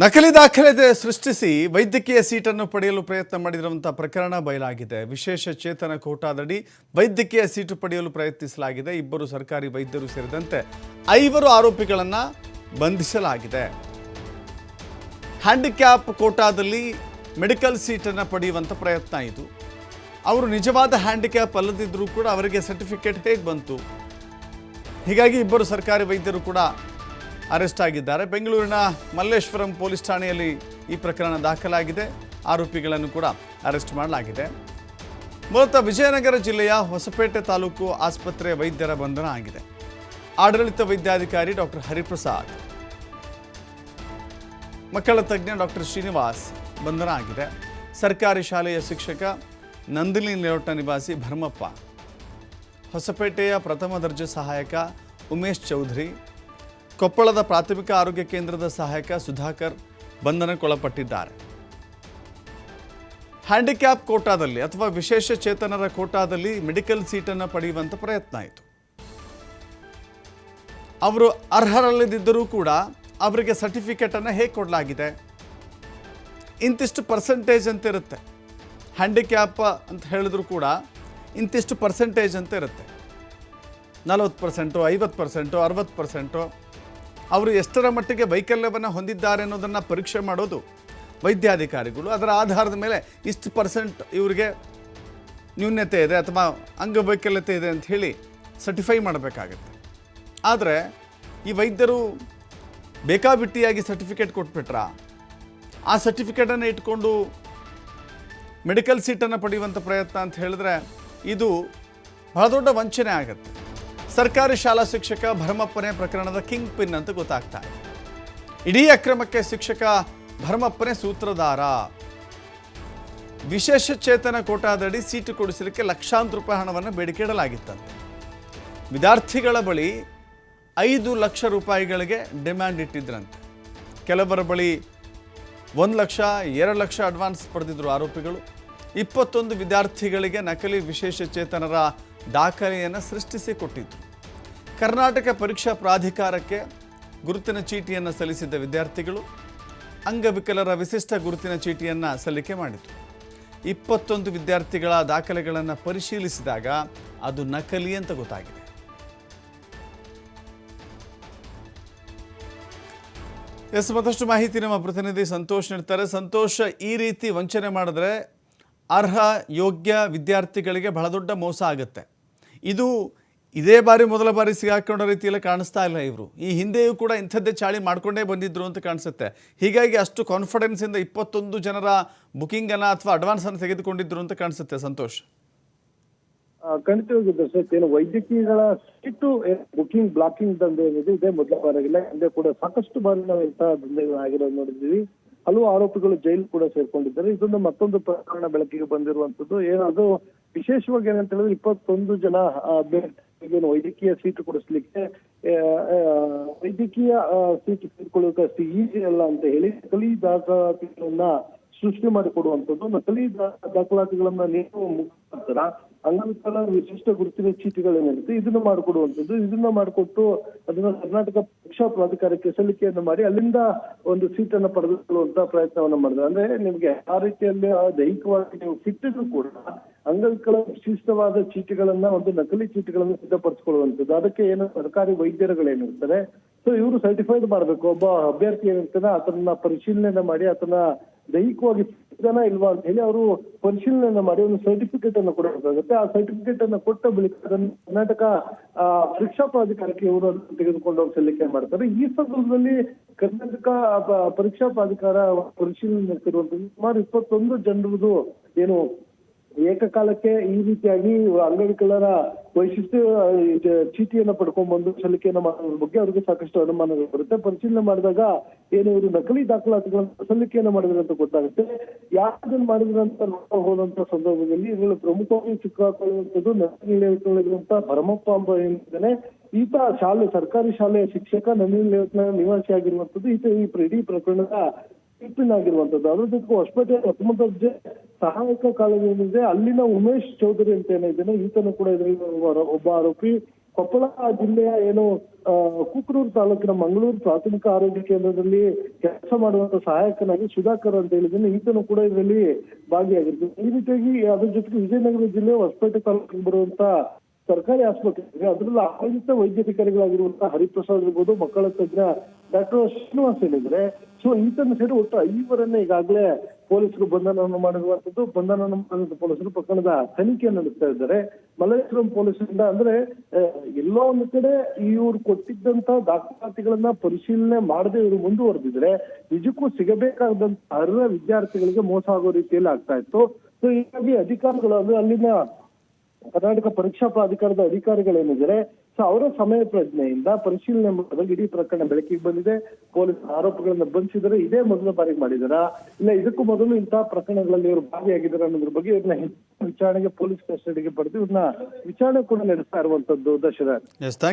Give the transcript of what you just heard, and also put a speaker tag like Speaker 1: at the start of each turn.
Speaker 1: ನಕಲಿ ದಾಖಲೆ ಸೃಷ್ಟಿಸಿ ವೈದ್ಯಕೀಯ ಸೀಟನ್ನು ಪಡೆಯಲು ಪ್ರಯತ್ನ ಮಾಡಿರುವಂಥ ಪ್ರಕರಣ ಬಯಲಾಗಿದೆ. ವಿಶೇಷ ಚೇತನ ಕೋಟಾದಡಿ ವೈದ್ಯಕೀಯ ಸೀಟು ಪಡೆಯಲು ಪ್ರಯತ್ನಿಸಲಾಗಿದೆ. ಇಬ್ಬರು ಸರ್ಕಾರಿ ವೈದ್ಯರು ಸೇರಿದಂತೆ ಐವರು ಆರೋಪಿಗಳನ್ನು ಬಂಧಿಸಲಾಗಿದೆ. ಹ್ಯಾಂಡಿಕ್ಯಾಪ್ ಕೋಟಾದಲ್ಲಿ ಮೆಡಿಕಲ್ ಸೀಟನ್ನು ಪಡೆಯುವಂಥ ಪ್ರಯತ್ನ ಇದು. ಅವರು ನಿಜವಾದ ಹ್ಯಾಂಡಿಕ್ಯಾಪ್ ಅಲ್ಲದಿದ್ದರೂ ಕೂಡ ಅವರಿಗೆ ಸರ್ಟಿಫಿಕೇಟ್ ಹೇಗೆ ಬಂತು? ಹೀಗಾಗಿ ಇಬ್ಬರು ಸರ್ಕಾರಿ ವೈದ್ಯರು ಕೂಡ ಅರೆಸ್ಟ್ ಆಗಿದ್ದಾರೆ. ಬೆಂಗಳೂರಿನ ಮಲ್ಲೇಶ್ವರಂ ಪೊಲೀಸ್ ಠಾಣೆಯಲ್ಲಿ ಈ ಪ್ರಕರಣ ದಾಖಲಾಗಿದೆ. ಆರೋಪಿಗಳನ್ನು ಕೂಡ ಅರೆಸ್ಟ್ ಮಾಡಲಾಗಿದೆ. ಮೂಲತಃ ವಿಜಯನಗರ ಜಿಲ್ಲೆಯ ಹೊಸಪೇಟೆ ತಾಲೂಕು ಆಸ್ಪತ್ರೆ ವೈದ್ಯರ ಬಂಧನ ಆಗಿದೆ. ಆಡಳಿತ ವೈದ್ಯಾಧಿಕಾರಿ ಡಾಕ್ಟರ್ ಹರಿಪ್ರಸಾದ್, ಮಕ್ಕಳ ತಜ್ಞ ಡಾಕ್ಟರ್ ಶ್ರೀನಿವಾಸ್ ಬಂಧನ ಆಗಿದೆ. ಸರ್ಕಾರಿ ಶಾಲೆಯ ಶಿಕ್ಷಕ ನಂದಿನಿ ಲೇಔಟ್ನ ನಿವಾಸಿ ಭರ್ಮಪ್ಪ, ಹೊಸಪೇಟೆಯ ಪ್ರಥಮ ದರ್ಜೆ ಸಹಾಯಕ ಉಮೇಶ್ ಚೌಧರಿ ಕೊಪ್ಪಳದ ಪ್ರಾಥಮಿಕ ಆರೋಗ್ಯ ಕೇಂದ್ರದ ಸಹಾಯಕ ಸುಧಾಕರ್ ಬಂಧನಕ್ಕೊಳಪಟ್ಟಿದ್ದಾರೆ. ಹ್ಯಾಂಡಿಕ್ಯಾಪ್ ಕೋಟಾದಲ್ಲಿ ಅಥವಾ ವಿಶೇಷ ಚೇತನರ ಕೋಟಾದಲ್ಲಿ ಮೆಡಿಕಲ್ ಸೀಟನ್ನು ಪಡೆಯುವಂಥ ಪ್ರಯತ್ನ ಆಯಿತು. ಅವರು ಅರ್ಹರಲ್ಲದಿದ್ದರೂ ಕೂಡ ಅವರಿಗೆ ಸರ್ಟಿಫಿಕೇಟನ್ನು ಹೇಗೆ ಕೊಡಲಾಗಿದೆ? ಇಂತಿಷ್ಟು ಪರ್ಸೆಂಟೇಜ್ ಅಂತ ಇರುತ್ತೆ ಹ್ಯಾಂಡಿಕ್ಯಾಪ್ ಅಂತ ಹೇಳಿದ್ರು ಕೂಡ ಇಂತಿಷ್ಟು ಪರ್ಸೆಂಟೇಜ್ ಅಂತ ಇರುತ್ತೆ ನಲವತ್ತು ಪರ್ಸೆಂಟು ಐವತ್ತು ಪರ್ಸೆಂಟು ಅರವತ್ತು ಪರ್ಸೆಂಟು ಅವರು ಎಷ್ಟರ ಮಟ್ಟಿಗೆ ವೈಕಲ್ಯವನ್ನು ಹೊಂದಿದ್ದಾರೆ ಅನ್ನೋದನ್ನು ಪರೀಕ್ಷೆ ಮಾಡೋದು ವೈದ್ಯಾಧಿಕಾರಿಗಳು. ಅದರ ಆಧಾರದ ಮೇಲೆ ಇಷ್ಟು ಪರ್ಸೆಂಟ್ ಇವರಿಗೆ ನ್ಯೂನ್ಯತೆ ಇದೆ ಅಥವಾ ಅಂಗವೈಕಲ್ಯತೆ ಇದೆ ಅಂತ ಹೇಳಿ ಸರ್ಟಿಫೈ ಮಾಡಬೇಕಾಗತ್ತೆ. ಆದರೆ ಈ ವೈದ್ಯರು ಬೇಕಾಬಿಟ್ಟಿಯಾಗಿ ಸರ್ಟಿಫಿಕೇಟ್ ಕೊಟ್ಬಿಟ್ರಾ? ಆ ಸರ್ಟಿಫಿಕೇಟನ್ನು ಇಟ್ಕೊಂಡು ಮೆಡಿಕಲ್ ಸೀಟನ್ನು ಪಡೆಯುವಂಥ ಪ್ರಯತ್ನ ಅಂತ ಹೇಳಿದ್ರೆ ಇದು ಬಹಳ ದೊಡ್ಡ ವಂಚನೆ ಆಗುತ್ತೆ. ಸರ್ಕಾರಿ ಶಾಲಾ ಶಿಕ್ಷಕ ಭರಮಪ್ಪನೇ ಪ್ರಕರಣದ ಕಿಂಗ್ ಪಿನ್ ಅಂತ ಗೊತ್ತಾಗ್ತಾ ಇದೆ. ಇಡೀ ಅಕ್ರಮಕ್ಕೆ ಶಿಕ್ಷಕ ಭರಮಪ್ಪನೇ ಸೂತ್ರಧಾರ. ವಿಶೇಷ ಚೇತನ ಕೋಟಾದಡಿ ಸೀಟು ಕೊಡಿಸಲಿಕ್ಕೆ ಲಕ್ಷಾಂತರ ರೂಪಾಯಿ ಹಣವನ್ನು ಬೇಡಿಕೆ ಇಡಲಾಗಿತ್ತಂತೆ. ವಿದ್ಯಾರ್ಥಿಗಳ ಬಳಿ ಐದು ಲಕ್ಷ ರೂಪಾಯಿಗಳಿಗೆ ಡಿಮ್ಯಾಂಡ್ ಇಟ್ಟಿದ್ರಂತೆ. ಕೆಲವರ ಬಳಿ ಒಂದು ಲಕ್ಷ, ಎರಡು ಲಕ್ಷ ಅಡ್ವಾನ್ಸ್ ಪಡೆದಿದ್ರು ಆರೋಪಿಗಳು. ಇಪ್ಪತ್ತೊಂದು ವಿದ್ಯಾರ್ಥಿಗಳಿಗೆ ನಕಲಿ ವಿಶೇಷ ಚೇತನರ ದಾಖಲೆಯನ್ನು ಸೃಷ್ಟಿಸಿ ಕೊಟ್ಟಿದ್ರು. ಕರ್ನಾಟಕ ಪರೀಕ್ಷಾ ಪ್ರಾಧಿಕಾರಕ್ಕೆ ಗುರುತಿನ ಚೀಟಿಯನ್ನು ಸಲ್ಲಿಸಿದ್ದ ವಿದ್ಯಾರ್ಥಿಗಳು ಅಂಗವಿಕಲರ ವಿಶಿಷ್ಟ ಗುರುತಿನ ಚೀಟಿಯನ್ನು ಸಲ್ಲಿಕೆ ಮಾಡಿತು ಇಪ್ಪತ್ತೊಂದು ವಿದ್ಯಾರ್ಥಿಗಳ ದಾಖಲೆಗಳನ್ನು ಪರಿಶೀಲಿಸಿದಾಗ ಅದು ನಕಲಿ ಅಂತ ಗೊತ್ತಾಗಿದೆ. ಎಸ್, ಮತ್ತಷ್ಟು ಮಾಹಿತಿ ನಮ್ಮ ಪ್ರತಿನಿಧಿ ಸಂತೋಷ್ ನೀಡ್ತಾರೆ. ಸಂತೋಷ, ಈ ರೀತಿ ವಂಚನೆ ಮಾಡಿದ್ರೆ ಅರ್ಹ ಯೋಗ್ಯ ವಿದ್ಯಾರ್ಥಿಗಳಿಗೆ ಬಹಳ ದೊಡ್ಡ ಮೋಸ ಆಗುತ್ತೆ. ಇದು ಇದೇ ಬಾರಿ ಮೊದಲ ಬಾರಿ ಸಿಗಾಕೊಂಡ ರೀತಿಯಲ್ಲಿ ಕಾಣಿಸ್ತಾ ಇಲ್ಲ ಇವರು. ಈ ಹಿಂದೆಯೂ ಕೂಡ ಇಂಥದ್ದೇ ಚಾಳಿ ಮಾಡ್ಕೊಂಡೇ ಬಂದಿದ್ರು ಅಂತ ಕಾಣಿಸುತ್ತೆ. ಹೀಗಾಗಿ ಅಷ್ಟು ಕಾನ್ಫಿಡೆನ್ಸಿಂದ ಇಪ್ಪತ್ತೊಂದು ಜನರ ಬುಕಿಂಗನ್ನು ಅಥವಾ ಅಡ್ವಾನ್ಸನ್ನು ತೆಗೆದುಕೊಂಡಿದ್ರು ಅಂತ ಕಾಣಿಸುತ್ತೆ. ಸಂತೋಷ್.
Speaker 2: ಖಂಡಿತವಾಗಿ ದರ್ಶಕ್ ಏನು ವೈದ್ಯಕೀಯಗಳ ಸೀಟು ಬುಕಿಂಗ್ ಬ್ಲಾಕಿಂಗ್ ದಂಧೆ ಏನಿದೆ ಇದೇ ಮೊದಲ ಬಾರಿಗಿಲ್ಲ ಹಿಂದೆ ಕೂಡ ಸಾಕಷ್ಟು ಬಾರಿ ನಾವು ಇಂತಹ ದಂಧೆಗಳಾಗಿರೋದು ನೋಡಿದ್ದೀವಿ. ಹಲವು ಆರೋಪಿಗಳು ಜೈಲು ಕೂಡ ಸೇರ್ಕೊಂಡಿದ್ದಾರೆ. ಇದೊಂದು ಮತ್ತೊಂದು ಪ್ರಕರಣ ಬೆಳಕಿಗೆ ಬಂದಿರುವಂತದ್ದು ಏನದು ವಿಶೇಷವಾಗಿ ಏನಂತ ಹೇಳಿದ್ರೆ ಇಪ್ಪತ್ತೊಂದು ಜನ ಆ, ಏನು ವೈದ್ಯಕೀಯ ಸೀಟು ಕೊಡಿಸ್ಲಿಕ್ಕೆ ವೈದ್ಯಕೀಯ ಸೀಟು ತೆಗೆದುಕೊಳ್ಳೋಕೆ ಅಷ್ಟು ಈಸಿ ಅಲ್ಲ ಅಂತ ಹೇಳಿ ನಕಲಿ ದಾಖಲಾತಿಗಳನ್ನ ಸೃಷ್ಟಿ ಮಾಡಿಕೊಡುವಂಥದ್ದು. ನಕಲಿ ದಾಖಲಾತಿಗಳನ್ನ ನೀವು ಮುಖಾಂತರ ಅಂಗವಿಕಲ ವಿಶಿಷ್ಟ ಗುರುತಿನ ಚೀಟಿಗಳೇನಿರುತ್ತೆ ಇದನ್ನ ಮಾಡಿಕೊಡುವಂಥದ್ದು. ಇದನ್ನ ಮಾಡಿಕೊಟ್ಟು ಅದನ್ನ ಕರ್ನಾಟಕ ಪರೀಕ್ಷಾ ಪ್ರಾಧಿಕಾರಕ್ಕೆ ಸಲ್ಲಿಕೆಯನ್ನು ಮಾಡಿ ಅಲ್ಲಿಂದ ಒಂದು ಸೀಟನ್ನು ಪಡೆದುಕೊಳ್ಳುವಂತ ಪ್ರಯತ್ನವನ್ನ ಮಾಡಿದ್ರೆ. ಅಂದ್ರೆ ನಿಮ್ಗೆ ಆ ರೀತಿಯಲ್ಲಿ ದೈಹಿಕವಾಗಿ ನೀವು ಫಿಟ್ ಕೂಡ ಅಂಗವಿಕಲ ವಿಶಿಷ್ಟವಾದ ಚೀಟಿಗಳನ್ನ ಒಂದು ನಕಲಿ ಚೀಟಿಗಳನ್ನ ಸಿದ್ಧಪಡಿಸಿಕೊಳ್ಳುವಂಥದ್ದು. ಅದಕ್ಕೆ ಏನು ಸರ್ಕಾರಿ ವೈದ್ಯರುಗಳೇನಿರ್ತಾರೆ ಸೊ ಇವರು ಸರ್ಟಿಫೈಡ್ ಮಾಡಬೇಕು. ಒಬ್ಬ ಅಭ್ಯರ್ಥಿ ಏನಿರ್ತಾನೆ ಅದನ್ನ ಪರಿಶೀಲನೆ ಮಾಡಿ ಅದನ್ನ ದೈಹಿಕವಾಗಿ ಸಿದ್ಧನ ಇಲ್ವಾ ಅಂತ ಹೇಳಿ ಅವರು ಪರಿಶೀಲನೆ ಮಾಡಿ, ಒಂದು ಸರ್ಟಿಫಿಕೇಟ್ ಅನ್ನು ಕೊಡಬೇಕಾಗುತ್ತೆ. ಆ ಸರ್ಟಿಫಿಕೇಟ್ ಅನ್ನು ಕೊಟ್ಟ ಬಳಿಕ ಅದನ್ನು ಕರ್ನಾಟಕ ಪರೀಕ್ಷಾ ಪ್ರಾಧಿಕಾರಕ್ಕೆ ಇವರು ತೆಗೆದುಕೊಂಡು ಹೋಗಿ ಸಲ್ಲಿಕೆ ಮಾಡ್ತಾರೆ. ಈ ಸಂದರ್ಭದಲ್ಲಿ ಕರ್ನಾಟಕ ಪರೀಕ್ಷಾ ಪ್ರಾಧಿಕಾರ ಪರಿಶೀಲನೆ ಸುಮಾರು ಇಪ್ಪತ್ತೊಂದು ಜನರದು ಏನು ಏಕಕಾಲಕ್ಕೆ ಈ ರೀತಿಯಾಗಿ ಅಂಗವಿಕಲರ ವೈಶಿಷ್ಟ್ಯ ಚೀಟಿಯನ್ನು ಇದು ಚೀಟಿಯನ್ನ ಪಡ್ಕೊಂಡ್ ಬಂದು ಸಲ್ಲಿಕೆಯನ್ನ ಮಾಡೋದ್ರ ಬಗ್ಗೆ ಅವರಿಗೆ ಸಾಕಷ್ಟು ಅನುಮಾನಗಳು ಬರುತ್ತೆ. ಪರಿಶೀಲನೆ ಮಾಡಿದಾಗ ಏನು ಇವರು ನಕಲಿ ದಾಖಲಾತಿಗಳನ್ನ ಸಲ್ಲಿಕೆಯನ್ನು ಮಾಡಿದ್ರು ಅಂತ ಗೊತ್ತಾಗುತ್ತೆ. ಯಾರನ್ನ ಮಾಡಿದ್ರು ಅಂತ ನೋಡ್ತಾ ಹೋದಂತ ಸಂದರ್ಭದಲ್ಲಿ ಇದರಲ್ಲಿ ಪ್ರಮುಖವಾಗಿ ಸಿಕ್ಕಾಕೊಳ್ಳುವಂಥದ್ದು ನಕಲಿ ಪರಮಪ್ಪ ಎಂಬ ಏನಿದ್ದಾನೆ ಈತ ಶಾಲೆ, ಸರ್ಕಾರಿ ಶಾಲೆಯ ಶಿಕ್ಷಕ ನಂದಿನಿ ಲೇಔಟ್ನ ನಿವಾಸಿ ಆಗಿರುವಂತದ್ದು ಈತ ಈ ಇಡೀ ಪ್ರಕರಣದ ಟಿಪ್ಪಿನ್ ಆಗಿರುವಂತದ್ದು ಅದ್ರ ಜೊತೆಗೆ ಹೊಸಪೇಟೆ ದರ್ಜೆ ಸಹಾಯಕ ಕಾಲೇಜು ಏನಿದೆ, ಅಲ್ಲಿನ ಉಮೇಶ್ ಚೌಧರಿ ಅಂತ ಏನಿದ್ದಾನೆ ಈತನು ಕೂಡ ಇದರಲ್ಲಿ ಒಬ್ಬ- ಆರೋಪಿ. ಕೊಪ್ಪಳ ಜಿಲ್ಲೆಯ ಏನು ಕುಕ್ರೂರು ತಾಲೂಕಿನ ಮಂಗಳೂರು ಪ್ರಾಥಮಿಕ ಆರೋಗ್ಯ ಕೇಂದ್ರದಲ್ಲಿ ಕೆಲಸ ಮಾಡುವಂತ ಸಹಾಯಕನಾಗಿ ಸುಧಾಕರ್ ಅಂತ ಹೇಳಿದ್ದೇನೆ. ಈತನು ಕೂಡ ಇದರಲ್ಲಿ ಭಾಗಿಯಾಗಿರ್ತದೆ ಈ ರೀತಿಯಾಗಿ ಅದ್ರ ಜೊತೆಗೆ ವಿಜಯನಗರ ಜಿಲ್ಲೆ ಹೊಸಪೇಟೆ ತಾಲೂಕಿಗೆ ಬರುವಂತ ಸರ್ಕಾರಿ ಆಸ್ಪತ್ರೆ ಇದೆ ಅದರಲ್ಲಿ ಆಡಳಿತ ವೈದ್ಯಾಧಿಕಾರಿಗಳಾಗಿರುವಂತಹ ಹರಿಪ್ರಸಾದ್ ಇರ್ಬೋದು, ಮಕ್ಕಳ ತಜ್ಞ ಡಾಕ್ಟರ್ ಶ್ರೀನಿವಾಸ್ ಹೇಳಿದ್ರೆ ಸೊ ಈತನ ಸೇರಿ ಒಟ್ಟು ಐವರನ್ನ ಈಗಾಗಲೇ ಪೊಲೀಸರು ಬಂಧನವನ್ನು ಮಾಡಿರುವಂತದ್ದು ಬಂಧನವನ್ನು ಮಾಡಿದ ಪೊಲೀಸರು ಪ್ರಕರಣದ ತನಿಖೆ ನಡೆಸ್ತಾ ಇದ್ದಾರೆ. ಮಲ್ಲೇಶ್ವರಂ ಪೊಲೀಸರಿಂದ ಅಂದ್ರೆ ಎಲ್ಲೋ ಒಂದು ಕಡೆ ಇವರು ಕೊಟ್ಟಿದ್ದಂತ ದಾಖಲಾತಿಗಳನ್ನ ಪರಿಶೀಲನೆ ಮಾಡದೆ ಇವರು ಮುಂದುವರೆದಿದ್ರೆ ನಿಜಕ್ಕೂ ಸಿಗಬೇಕಾದಂತ ಅರ್ಹ ವಿದ್ಯಾರ್ಥಿಗಳಿಗೆ ಮೋಸ ಆಗೋ ರೀತಿಯಲ್ಲಿ ಆಗ್ತಾ ಇತ್ತು. ಸೊ ಹೀಗಾಗಿ ಅಧಿಕಾರಿಗಳು ಅಂದ್ರೆ ಅಲ್ಲಿನ ಕರ್ನಾಟಕ ಪರೀಕ್ಷಾ ಪ್ರಾಧಿಕಾರದ ಅಧಿಕಾರಿಗಳೇನಿದ್ದಾರೆ, ಸೊ ಅವರ ಸಮಯ ಪ್ರಜ್ಞೆಯಿಂದ ಪರಿಶೀಲನೆ ಮಾಡಿದಾಗ ಇಡೀ ಪ್ರಕರಣ ಬೆಳಕಿಗೆ ಬಂದಿದೆ. ಪೊಲೀಸ್ ಆರೋಪಗಳನ್ನ ಬಂಧಿಸಿದರೆ ಇದೇ ಮೊದಲ ಬಾರಿಗೆ ಮಾಡಿದಾರ? ಇಲ್ಲ ಇದಕ್ಕೂ ಮೊದಲು ಇಂತಹ ಪ್ರಕರಣಗಳಲ್ಲಿ ಇವರು ಭಾಗಿಯಾಗಿದ್ದಾರೆ ಅನ್ನೋದ್ರ ಬಗ್ಗೆ ಇವ್ರನ್ನ ವಿಚಾರಣೆಗೆ ಪೊಲೀಸ್ ಕಸ್ಟಡಿಗೆ ಪಡೆದು ಇವ್ರನ್ನ ವಿಚಾರಣೆ ಕೂಡ ನಡೆಸ್ತಾ ಇರುವಂತದ್ದು ದಶರಥ್